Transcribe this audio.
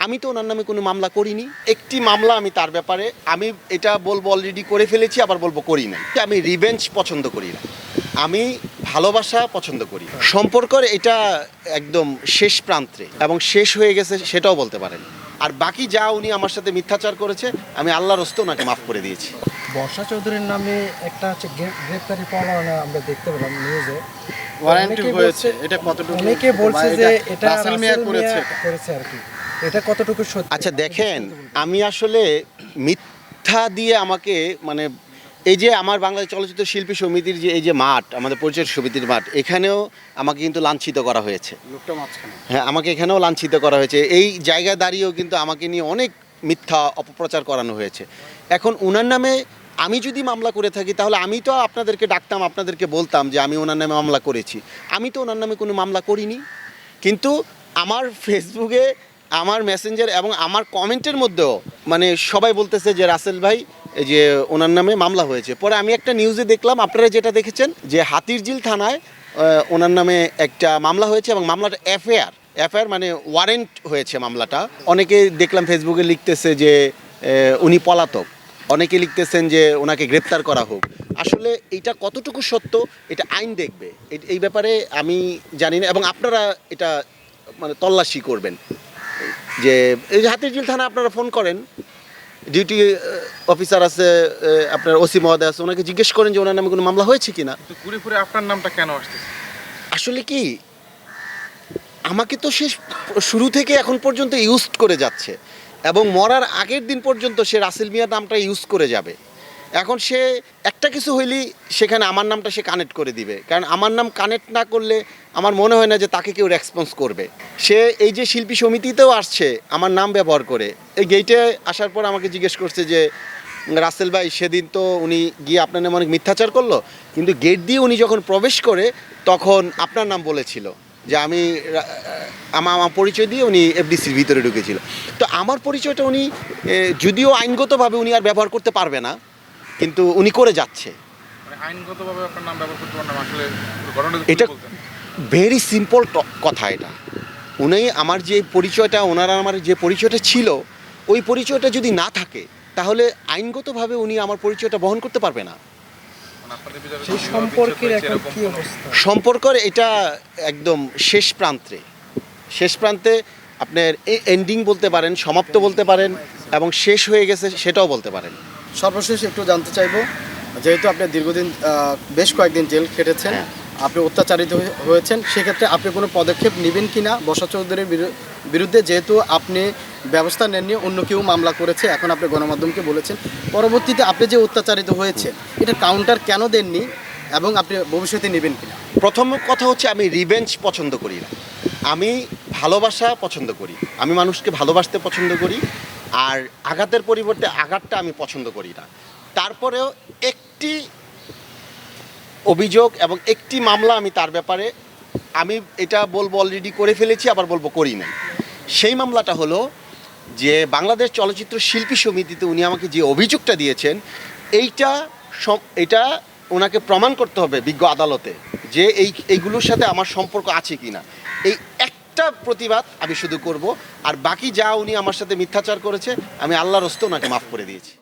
আমি তো ওনার নামে কোনো মামলা করিনি। একটি মামলা আমি তার ব্যাপারে আমি এটা বলব অলরেডি করে ফেলেছি আবার বলব করি না আমি রিভেঞ্জ পছন্দ করি না। আমি ভালোবাসা পছন্দ করি সম্পর্কের এটা একদম শেষ প্রান্তে এবং শেষ হয়ে গেছে সেটাও বলতে পারেন। আর বাকি যা উনি আমার সাথে মিথ্যাচার করেছে আমি আল্লাহর হস্তে ওনাকে মাফ করে দিয়েছি। বর্ষা চৌধুরীর নামে একটা হচ্ছে গ্রে- গ্রেপ্তারি পরোয়ানা আমরা দেখতে পেলাম নিউজে ওয়ারেন্টি হয়েছে এটা কতটুকু অনেকে বলছে যে এটা এটা রাসেল মিয়া করেছে করেছে আর কি। এটা কতটুকু সত্যি? আচ্ছা দেখেন আমি আসলে মিথ্যা দিয়ে আমাকে মানে এই যে আমার বাংলাদেশ চলচ্চিত্র শিল্পী সমিতির যে এই যে মাঠ আমাদের পরিচয় সমিতির মাঠ এখানেও আমাকে কিন্তু লাঞ্ছিত করা হয়েছে। হ্যাঁ আমাকে এখানেও লাঞ্ছিত করা হয়েছে। এই জায়গায় দাঁড়িয়েও কিন্তু আমাকে নিয়ে অনেক মিথ্যা অপপ্রচার করানো হয়েছে। এখন ওনার নামে আমি যদি মামলা করে থাকি তাহলে আমি তো আপনাদেরকে ডাকতাম আপনাদেরকে বলতাম যে আমি ওনার নামে মামলা করেছি। আমি তো ওনার নামে কোনো মামলা করিনি। কিন্তু আমার ফেসবুকে আমার মেসেঞ্জার এবং আমার কমেন্টের মধ্যেও মানে সবাই বলতেছে যে, রাসেল ভাই যে ওনার নামে মামলা হয়েছে। পরে আমি একটা নিউজে দেখলাম, আপনারা যেটা দেখেছেন, যে হাতিরঝিল থানায় ওনার নামে একটা মামলা হয়েছে এবং মামলাটা এফআইআর। এফআইআর মানে ওয়ারেন্ট হয়েছে মামলাটা। অনেকে দেখলাম ফেসবুকে লিখতেছে যে উনি পলাতক। অনেকে লিখতেছেন যে, ওনাকে গ্রেপ্তার করা হোক। আসলে এটা কতটুকু সত্য, এটা আইন দেখবে। এই ব্যাপারে আমি জানি না এবং আপনারা এটা মানে তল্লাশি করবেন। যে এই যে হাতিরঝিল থানা আপনারা ফোন করেন ডিউটি অফিসার আছে আপনার ওসি মহোদয় আছে ওনাকে জিজ্ঞেস করেন যে ওনার নামে কোনো মামলা হয়েছে কিনা। তো ঘুরে ঘুরে আপনার নামটা কেন আসতেছে? আসলে কি আমাকে তো সে শুরু থেকে এখন পর্যন্ত ইউজ করে যাচ্ছে এবং মরার আগের দিন পর্যন্ত সে রাসেল মিয়ার নামটা ইউজ করে যাবে। এখন সে একটা কিছু হইলেই সেখানে আমার নামটা সে কানেক্ট করে দিবে। কারণ আমার নাম কানেক্ট না করলে আমার মনে হয় না যে তাকে কেউ রেসপন্স করবে। সে এই যে শিল্পী সমিতিতেও আসছে, আমার নাম ব্যবহার করে। এই গেইটে আসার পর আমাকে জিজ্ঞেস করছে যে, রাসেল ভাই, সেদিন তো উনি গিয়ে আপনার নামে অনেক মিথ্যাচার করল। কিন্তু গেট দিয়ে উনি যখন প্রবেশ করে, তখন আপনার নাম বলেছিল যে আমি আমার আমার পরিচয় দিয়ে উনি এফডিসির ভিতরে ঢুকেছিল। তো আমার পরিচয়টা উনি যদিও আইনগতভাবে উনি আর ব্যবহার করতে পারবে না কিন্তু উনি করে যাচ্ছে। মানে আইনগতভাবে আপনার নাম ব্যবহার করতে পারেন আসলে এটা ভেরি সিম্পল কথা এটা। উনি আমার যে পরিচয়টা ওনারা আমার যে পরিচয়টা ছিল ওই পরিচয়টা যদি না থাকে তাহলে আইনগতভাবে উনি আমার পরিচয়টা বহন করতে পারবে না। মানে সম্পর্কের এটা একদম শেষ প্রান্তে। শেষ প্রান্তে আপনার এন্ডিং বলতে পারেন সমাপ্ত বলতে পারেন এবং শেষ হয়ে গেছে সেটাও বলতে পারেন। সর্বশেষ একটু জানতে চাইব যেহেতু আপনি দীর্ঘদিন বেশ কয়েকদিন জেল খেটেছেন হ্যাঁ। আপনি অত্যাচারিত হয়ে- হয়েছেন সেক্ষেত্রে আপনি কোনো পদক্ষেপ নেবেন কিনা? বর্ষা চৌধুরীর বিরু- বিরুদ্ধে যেহেতু আপনি ব্যবস্থা নেননি অন্য কেউ মামলা করেছে এখন আপনি গণমাধ্যমকে বলেছেন। পরবর্তীতে আপনি যে অত্যাচারিত হয়েছে এটা কাউন্টার কেন দেননি এবং আপনি ভবিষ্যতে নেবেন কিনা? প্রথম কথা হচ্ছে আমি রিভেঞ্জ পছন্দ করি না। আমি ভালোবাসা পছন্দ করি। আমি মানুষকে ভালোবাসতে পছন্দ করি। আর আঘাতের পরিবর্তে আঘাতটা আমি পছন্দ করি না। তারপরেও একটি অভিযোগ এবং একটি মামলা আমি তার ব্যাপারে আমি এটা বলব অলরেডি করে ফেলেছি, আবার বলব করি নাই। সেই মামলাটা হলো যে বাংলাদেশ চলচ্চিত্র শিল্পী সমিতিতে উনি আমাকে যে অভিযোগটা দিয়েছেন, এইটা এটা ওনাকে প্রমাণ করতে হবে বিজ্ঞ আদালতে যে এই, এইগুলোর সাথে আমার সম্পর্ক আছে কি না এই একটা প্রতিবাদ আমি শুধু করব, আর বাকি যা উনি আমার সাথে মিথ্যাচার করেছে, আমি আল্লাহর রস্ত ওনাকে মাফ করে দিয়েছি।